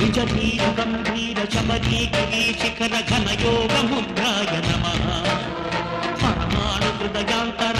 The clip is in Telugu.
విజధీర గంభీర శబరీ గిరి శిఖర ఘన యోగ ముద్రాయ నమః. పరమాణు హృదయాంతర